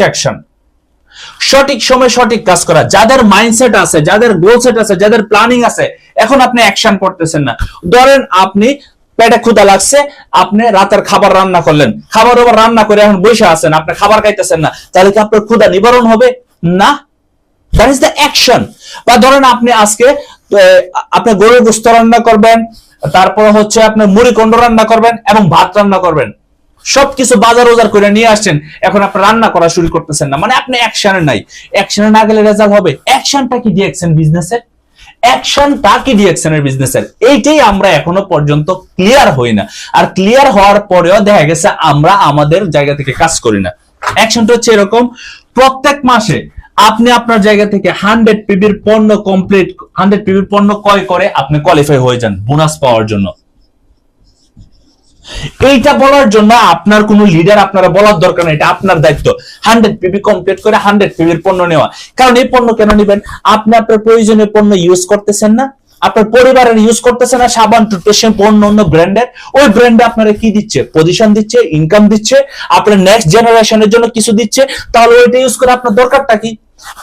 Action সঠিক সময় সঠিক কাজ করা, যাদের মাইন্ডসেট আছে, যাদের গোল সেট আছে, যাদের প্ল্যানিং আছে, এখন আপনি অ্যাকশন করতেছেন না। ধরেন আপনি পেটে ক্ষুদা লাগছে, আপনি রাতের খাবার রান্না করলেন। খাবার আবার রান্না করে এখন বসে আছেন, আপনি খাবার খাইতেছেন না, তাহলে কি আপনার ক্ষুদা নিবারণ হবে? না। দ্যাট ইজ দ্য অ্যাকশন বা ধরেন আপনি আজকে আপনি গরুর গোস্ত রান্না করবেন, তারপর হচ্ছে আপনি মুড়ি কন্ড রান্না করবেন এবং ভাত রান্না করবেন। সবকিছু বাজার ওজার করে নিয়ে আসছেন। এখন আপনি রান্না করা শুরু করতেছেন না। মানে আপনি অ্যাকশনে নাই। অ্যাকশনে না গেলে রেজাল্ট হবে। অ্যাকশনটা কি ডিএকশন বিজনেসের অ্যাকশনটা কি এইটাই আমরা এখনও পর্যন্ত ক্লিয়ার হই না। আর ক্লিয়ার হওয়ার পরেও দেখা গেছে আমরা আমাদের জায়গা থেকে কাজ করি না। অ্যাকশনটা হচ্ছে এরকম, প্রত্যেক মাসে আপনি আপনার জায়গা থেকে হান্ড্রেড পিবির পণ্য কমপ্লিট হান্ড্রেড পিবির পণ্য ক্রয় করে আপনি কোয়ালিফাই হয়ে যান বোনাস পাওয়ার জন্য। এইটা বলার জন্য আপনার কোনো লিডার আপনারা বলার দরকার নেই, এটা আপনার দায়িত্ব। হান্ড্রেড পিবি কমপ্লিট করে হান্ড্রেড পিবির পণ্য নেওয়া। কারণ এই পণ্য কেন নেবেন? আপনি আপনার প্রয়োজনীয় পণ্য ইউজ করতেছেন না? আপনার পরিবারের ইউজ করতেছেন না? সাবান, টুথপেস্ট পণ্য অন্য ব্র্যান্ডের ওই ব্র্যান্ডে আপনারা কি দিচ্ছে? পজিশন দিচ্ছে ইনকাম দিচ্ছে, আপনার নেক্সট জেনারেশনের জন্য কিছু দিচ্ছে। তাহলে ওইটা ইউজ করে আপনার দরকারটা কি?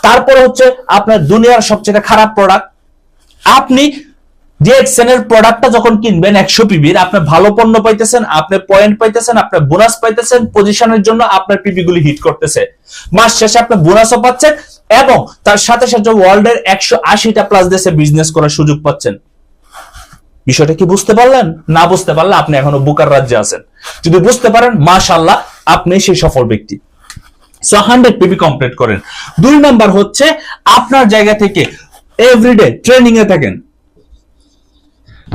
তারপর হচ্ছে আপনার দুনিয়ার সবচেয়ে খারাপ প্রোডাক্ট আপনি ডিএক্সএন এর প্রোডাক্টটা যখন কিনবেন একশো পিবির আপনি ভালো পণ্য পাইতেছেন, আপনি পয়েন্ট পাইতেছেন, আপনি বোনাস পাইতেছেন পজিশনের জন্য আপনার পিবি গুলি হিট করতেছে। মাস শেষে আপনি বোনাসও পাচ্ছেন এবং তার সাথে সাথে ওয়ার্ল্ডের একশো আশিটা প্লাস দেশে বিজনেস করার সুযোগ পাচ্ছেন। বিষয়টা কি বুঝতে পারলেন? না বুঝতে পারলে আপনি এখনও বুকার রাজ্যে আছেন। যদি বুঝতে পারেন মাশাল্লাহ আপনি সেই সফল ব্যক্তি। সো হান্ড্রেড পিবি কমপ্লিট করেন। দুই নাম্বার হচ্ছে, আপনার জায়গা থেকে এভরিডে ট্রেনিং এ থাকেন।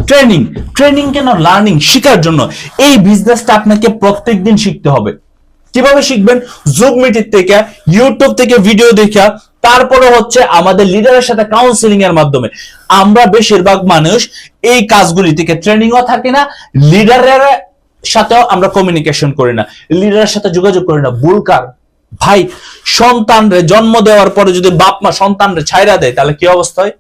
ট্রেনিং ট্রেনিং কেন? লার্নিং শেখার জন্য। এই বিজনেসটা আপনাকে প্রত্যেকদিন শিখতে হবে। কীভাবে শিখবেন? জুম মিটিং থেকে ইউটিউব থেকে ভিডিও দেখা, তারপরে হচ্ছে আমাদের লিডারের সাথে কাউন্সিলিং এর মাধ্যমে। আমরা বেশিরভাগ মানুষ এই কাজগুলি থেকে ট্রেনিংও থাকে না লিডারের সাথেও আমরা কমিউনিকেশন করি না। লিডারের সাথে যোগাযোগ করি না। বুলকার ভাই, সন্তানরে জন্ম দেওয়ার পরে যদি বাপ মা সন্তানরে ছাইরা দেয়, তাহলে কি অবস্থা হয়?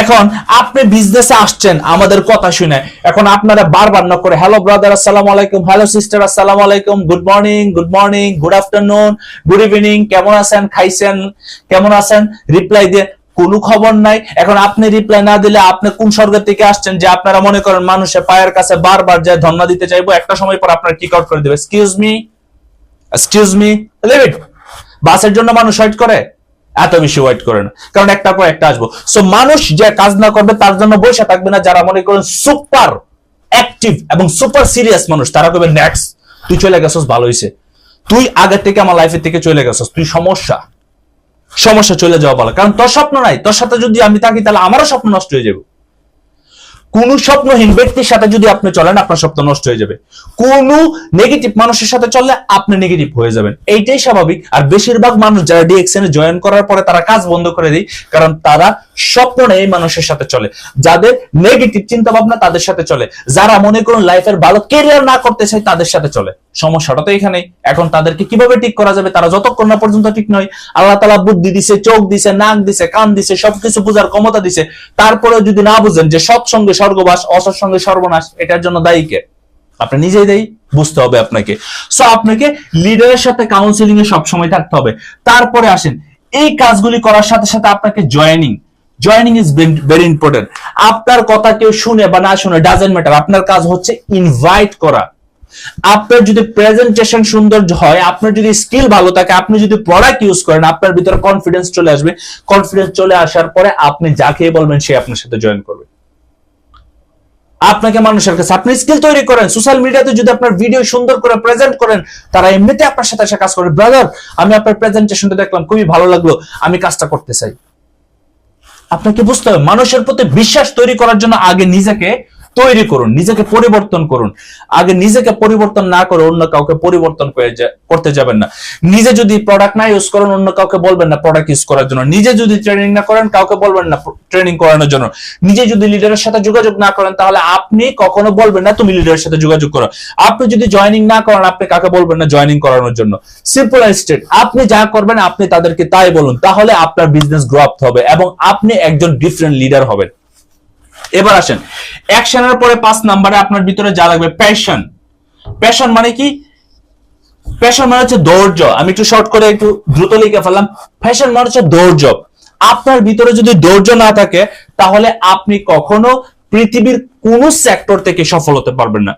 এখন আপনি বিজনেসে আসছেন, আমাদের কথা শুনে। এখন আপনারা বারবার না করে হ্যালো ব্রাদার আসসালামু আলাইকুম হ্যালো সিস্টার আসসালামু আলাইকুম good morning good morning good afternoon good evening কেমন আছেন, খাইছেন, কেমন আছেন? রিপ্লাই দিয়ে কোনো খবর নাই। এখন আপনি রিপ্লাই না দিলে আপনি কোন স্বর্গের থেকে আসছেন যে আপনারা মনে করেন মানুষের পায়ের কাছে বারবার যায় ধন্না দিতে চাইব, একটা সময় পর আপনার কিক আউট করে দেবে। Excuse me excuse me leave বাসের জন্য মানুষ ওয়েট করে? এত বেশি ওয়েট করে না। কারণ একটা পর একটা আসব। সো মানুষ যে কাজ না করবে, তার জন্য বসে থাকবে না যারা মনে করেন সুপার অ্যাক্টিভ এবং সুপার সিরিয়াস মানুষ। তারা কবে নেক্সট তুই চলে গেছস, ভালো হয়েছে তুই আগের থেকে আমার লাইফের থেকে চলে গেছস, তুই সমস্যা। সমস্যা চলে যাওয়া ভালো। কারণ তোর স্বপ্ন নাই। তোর সাথে যদি আমি থাকি, তাহলে আমারও স্বপ্ন নষ্ট হয়ে যাবে। কোন স্বপ্নহীন ব্যক্তির সাথে যদি আপনি চলেন, আপনার স্বপ্ন নষ্ট হয়ে যাবে। কোন নেগেটিভ মানুষের সাথে চললে আপনি নেগেটিভ হয়ে যাবেন। এইটাই স্বাভাবিক। আর বেশিরভাগ মানুষ যারা ডিএক্সএন এ জয়েন করার পরে তারা কাজ বন্ধ করে দেয়, কারণ তারা স্বপ্ন এই মানুষের সাথে চলে। যাদের নেগেটিভ চিন্তা ভাবনা তাদের সাথে চলে। যারা মনে করুন লাইফের ভালো কেরিয়ার না করতে চায় তাদের সাথে চলে। সমস্যাটা তো এখানেই। এখন তাদেরকে কীভাবে ঠিক করা যাবে তারা যতক্ষণ না পর্যন্ত ঠিক নয়, আল্লাহ তালা বুদ্ধি দিছে, চোখ দিছে, নাক দিছে, কান দিছে, সবকিছু বোঝার ক্ষমতা দিছে। তারপরেও যদি না বুঝেন যে সৎসঙ্গে স্বর্গবাস, অসৎসঙ্গে সর্বনাশ, এটার জন্য দায়ী কে? আপনি নিজেই দেই বুঝতে হবে আপনাকে। সো আপনাকে লিডারের সাথে কাউন্সিলিং এ সবসময় থাকতে হবে। তারপরে আসেন, এই কাজগুলি করার সাথে সাথে আপনাকে joining joining is very important আপনার কথা কেউ শুনে বা না শুনে ডাজেন্ট ম্যাটার আপনার কাজ হচ্ছে ইনভাইট করা। আপনার যদি প্রেজেন্টেশন সুন্দর হয়, আপনার যদি স্কিল ভালো থাকে, আপনি যদি প্রোডাক্ট ইউজ করেন, আপনার ভিতরে কনফিডেন্স চলে আসবে। কনফিডেন্স চলে আসার পরে আপনি যাকে বলবেন, সে আপনার সাথে জয়েন করবে। আপনাকে মানুষের কাছে আপনি স্কিল তৈরি করেন। সোশ্যাল মিডিয়াতে যদি আপনার ভিডিও সুন্দর করে প্রেজেন্ট করেন, তারা এমনিতে আপনার সাথে এসে কাজ করে ব্রাদার আমি আপনার প্রেজেন্টেশনটা দেখলাম, খুবই ভালো লাগল। আমি কাজটা করতে চাই। আপনাকে বুঝতে হবে মানুষের প্রতি বিশ্বাস তৈরি করার জন্য আগে নিজেকে তৈরি করুন, নিজেকে পরিবর্তন করুন। আগে নিজেকে পরিবর্তন না করে অন্য কাউকে পরিবর্তন করতে যাবেন না। নিজে যদি প্রোডাক্ট না ইউজ করেন, অন্য কাউকে বলবেন না প্রোডাক্ট ইউজ করার জন্য। নিজে যদি ট্রেনিং না করেন, কাউকে বলবেন না ট্রেনিং করানোর জন্য। নিজে যদি লিডারের সাথে যোগাযোগ না করেন, তাহলে আপনি কখনো বলবেন না, তুমি লিডারের সাথে যোগাযোগ করো। আপনি যদি জয়েনিং না করেন, আপনি কাকে বলবেন না জয়েনিং করানোর জন্য? সিম্পল স্টেট আপনি যা করবেন, আপনি তাদেরকে তাই বলুন। তাহলে আপনার বিজনেস গ্রো আপ হবে এবং আপনি একজন ডিফারেন্ট লিডার হবেন। এবার আসেন। অ্যাকশনের পরে পাঁচ নাম্বারে আপনার ভিতরে যা লাগবে প্যাশন প্যাশন মানে কি? প্যাশন মানে হচ্ছে ধৈর্য। আমি একটু শর্ট করে একটু দ্রুত লিখে ফেললাম। ফ্যাশন মানে হচ্ছে ধৈর্য। আপনার ভিতরে যদি ধৈর্য না থাকে, তাহলে আপনি কখনো পৃথিবীর কোন সেক্টর থেকে সফল হতে পারবেন না।